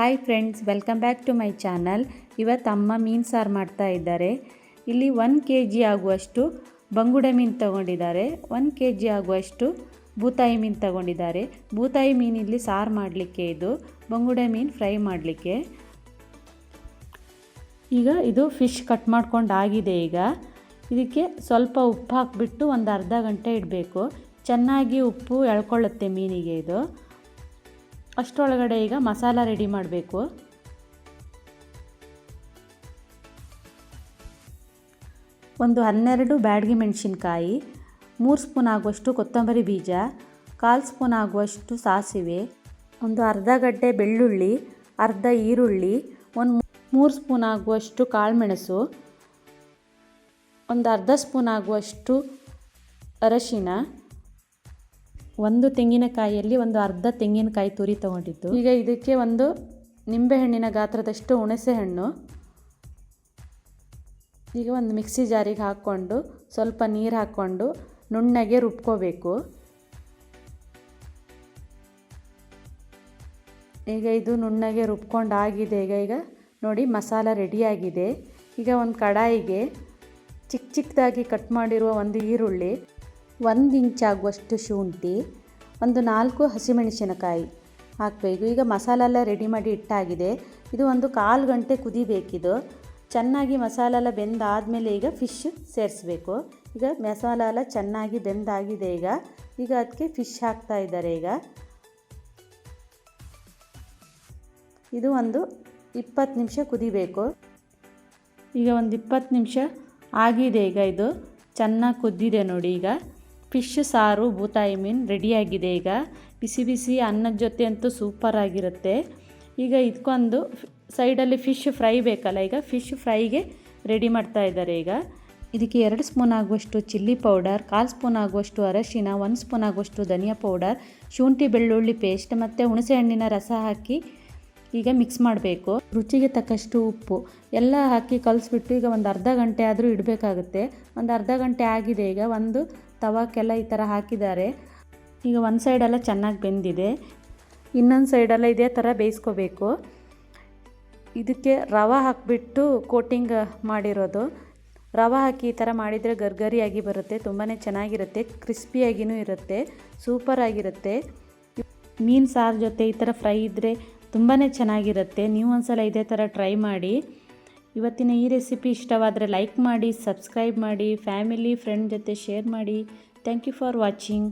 Hi friends welcome back to my channel ಇವತ್ತು ಅಮ್ಮ ಮೀನು ಸಾರು ಮಾಡ್ತಾ ಇದ್ದಾರೆ. ಇಲ್ಲಿ ಒನ್ ಕೆ ಜಿ ಆಗುವಷ್ಟು ಬಂಗುಡೆ ಮೀನು ತಗೊಂಡಿದ್ದಾರೆ. ಒನ್ ಕೆ ಜಿ ಆಗುವಷ್ಟು ಬೂತಾಯಿ ಮೀನು ತಗೊಂಡಿದ್ದಾರೆ. ಬೂತಾಯಿ ಮೀನು ಇಲ್ಲಿ ಸಾರು ಮಾಡಲಿಕ್ಕೆ ಇದು, ಬಂಗುಡೆ ಮೀನು ಫ್ರೈ ಮಾಡಲಿಕ್ಕೆ. ಈಗ ಇದು ಫಿಶ್ ಕಟ್ ಮಾಡ್ಕೊಂಡು ಆಗಿದೆ ಈಗ. ಇದಕ್ಕೆ ಸ್ವಲ್ಪ ಉಪ್ಪು ಹಾಕಿಬಿಟ್ಟು ಒಂದು ಅರ್ಧ ಗಂಟೆ ಇಡಬೇಕು. ಚೆನ್ನಾಗಿ ಉಪ್ಪು ಎಳ್ಕೊಳ್ಳುತ್ತೆ ಮೀನಿಗೆ ಇದು. ಅಷ್ಟರೊಳಗಡೆ ಈಗ ಮಸಾಲ ರೆಡಿ ಮಾಡಬೇಕು. ಒಂದು ಹನ್ನೆರಡು ಬ್ಯಾಡಗಿ ಮೆಣಸಿನ್ಕಾಯಿ, ಮೂರು ಸ್ಪೂನ್ ಆಗುವಷ್ಟು ಕೊತ್ತಂಬರಿ ಬೀಜ, ಕಾಲು ಸ್ಪೂನ್ ಆಗುವಷ್ಟು ಸಾಸಿವೆ, ಒಂದು ಅರ್ಧ ಗಡ್ಡೆ ಬೆಳ್ಳುಳ್ಳಿ, ಅರ್ಧ ಈರುಳ್ಳಿ, ಒಂದು ಮೂರು ಸ್ಪೂನ್ ಆಗುವಷ್ಟು ಕಾಳುಮೆಣಸು, ಒಂದು ಅರ್ಧ ಸ್ಪೂನ್ ಆಗುವಷ್ಟು ಅರಶಿನ ಒಂದು ತೆಂಗಿನಕಾಯಿಯಲ್ಲಿ ಒಂದು ಅರ್ಧ ತೆಂಗಿನಕಾಯಿ ತುರಿ ತೊಗೊಂಡಿದ್ದು. ಈಗ ಇದಕ್ಕೆ ಒಂದು ನಿಂಬೆಹಣ್ಣಿನ ಗಾತ್ರದಷ್ಟು ಹುಣಸೆ ಹಣ್ಣು ಈಗ ಒಂದು ಮಿಕ್ಸಿ ಜಾರಿಗೆ ಹಾಕ್ಕೊಂಡು ಸ್ವಲ್ಪ ನೀರು ಹಾಕ್ಕೊಂಡು ನುಣ್ಣಗೆ ರುಬ್ಕೋಬೇಕು. ಈಗ ಇದು ನುಣ್ಣಗೆ ರುಬ್ಕೊಂಡು ಆಗಿದೆ ಈಗ ಈಗ ನೋಡಿ ಮಸಾಲ ರೆಡಿಯಾಗಿದೆ. ಈಗ ಒಂದು ಕಡಾಯಿಗೆ ಚಿಕ್ಕ ಚಿಕ್ಕದಾಗಿ ಕಟ್ ಮಾಡಿರುವ ಒಂದು ಈರುಳ್ಳಿ. ಒಂದು ಇಂಚಾಗುವಷ್ಟು ಶುಂಠಿ, ಒಂದು ನಾಲ್ಕು ಹಸಿಮೆಣಸಿನಕಾಯಿ ಹಾಕಬೇಕು. ಈಗ ಮಸಾಲೆ ಎಲ್ಲ ರೆಡಿ ಮಾಡಿ ಇಟ್ಟಾಗಿದೆ. ಇದು ಒಂದು ಕಾಲು ಗಂಟೆ ಕುದಿಬೇಕಿದು. ಚೆನ್ನಾಗಿ ಮಸಾಲೆಲ್ಲ ಬೆಂದಾದಮೇಲೆ ಈಗ ಫಿಶ್ ಸೇರಿಸ್ಬೇಕು. ಈಗ ಮಸಾಲೆ ಎಲ್ಲ ಚೆನ್ನಾಗಿ ಬೆಂದಾಗಿದೆ ಈಗ. ಈಗ ಅದಕ್ಕೆ ಫಿಶ್ ಹಾಕ್ತಾ ಇದ್ದಾರೆ ಈಗ. ಇದು ಒಂದು ಇಪ್ಪತ್ತು ನಿಮಿಷ ಕುದಿಬೇಕು. ಈಗ ಒಂದು ಇಪ್ಪತ್ತು ನಿಮಿಷ ಆಗಿದೆ ಈಗ ಇದು. ಚೆನ್ನಾಗಿ ಕುದ್ದಿದೆ ನೋಡಿ ಈಗ. ಫಿಶ್ ಸಾರು ಬೂತಾಯಿ ಮೀನು ರೆಡಿಯಾಗಿದೆ ಈಗ. ಬಿಸಿ ಬಿಸಿ ಅನ್ನದ ಜೊತೆ ಅಂತೂ ಸೂಪರ್ ಆಗಿರುತ್ತೆ. ಈಗ ಇದಕ್ಕೊಂದು ಸೈಡಲ್ಲಿ ಫಿಶ್ ಫ್ರೈ ಬೇಕಲ್ಲ ಈಗ? ಫಿಶ್ ಫ್ರೈಗೆ ರೆಡಿ ಮಾಡ್ತಾ ಇದ್ದಾರೆ ಈಗ. ಇದಕ್ಕೆ ಎರಡು ಸ್ಪೂನ್ ಆಗುವಷ್ಟು ಚಿಲ್ಲಿ ಪೌಡರ್ ಕಾಲು ಸ್ಪೂನ್ ಆಗುವಷ್ಟು ಅರಶಿನ, ಒಂದು ಸ್ಪೂನ್ ಆಗುವಷ್ಟು ಧನಿಯಾ ಪೌಡರ್ ಶುಂಠಿ ಬೆಳ್ಳುಳ್ಳಿ ಪೇಸ್ಟ್ ಮತ್ತು ಹುಣಸೆ ಹಣ್ಣಿನ ರಸ ಹಾಕಿ ಈಗ ಮಿಕ್ಸ್ ಮಾಡಬೇಕು. ರುಚಿಗೆ ತಕ್ಕಷ್ಟು ಉಪ್ಪು. ಎಲ್ಲ ಹಾಕಿ ಕಲಿಸ್ಬಿಟ್ಟು ಈಗ ಒಂದು ಅರ್ಧ ಗಂಟೆ ಆದರೂ ಇಡಬೇಕಾಗುತ್ತೆ. ಒಂದು ಅರ್ಧ ಗಂಟೆ ಆಗಿದೆ. ಈಗ ಒಂದು ತವಾಕ್ಕೆಲ್ಲ ಈ ಥರ ಹಾಕಿದ್ದಾರೆ. ಈಗ ಒಂದು ಸೈಡೆಲ್ಲ ಚೆನ್ನಾಗಿ ಬೆಂದಿದೆ. ಇನ್ನೊಂದು ಸೈಡೆಲ್ಲ ಇದೇ ಥರ ಬೇಯಿಸ್ಕೋಬೇಕು. ಇದಕ್ಕೆ ರವೆ ಹಾಕಿಬಿಟ್ಟು ಕೋಟಿಂಗ್ ಮಾಡಿರೋದು. ರವೆ ಹಾಕಿ ಈ ಥರ ಮಾಡಿದರೆ ಗರ್ಗರಿಯಾಗಿ ಬರುತ್ತೆ. ತುಂಬಾ ಚೆನ್ನಾಗಿರುತ್ತೆ. ಕ್ರಿಸ್ಪಿಯಾಗಿಯೂ ಇರುತ್ತೆ. ಸೂಪರಾಗಿರುತ್ತೆ ಮೀನು ಸಾರು ಜೊತೆ ಈ ಥರ ಫ್ರೈ ಇದ್ದರೆ ತುಂಬಾ ಚೆನ್ನಾಗಿರುತ್ತೆ. ನೀವು ಒಂದ್ಸಲ ಇದೇ ಥರ ಟ್ರೈ ಮಾಡಿ. ಇವತ್ತಿನ ಈ ರೆಸಿಪಿ ಇಷ್ಟವಾದರೆ ಲೈಕ್ ಮಾಡಿ ಸಬ್ಸ್ಕ್ರೈಬ್ ಮಾಡಿ ಫ್ಯಾಮಿಲಿ ಫ್ರೆಂಡ್ ಜೊತೆ ಶೇರ್ ಮಾಡಿ. Thank you for watching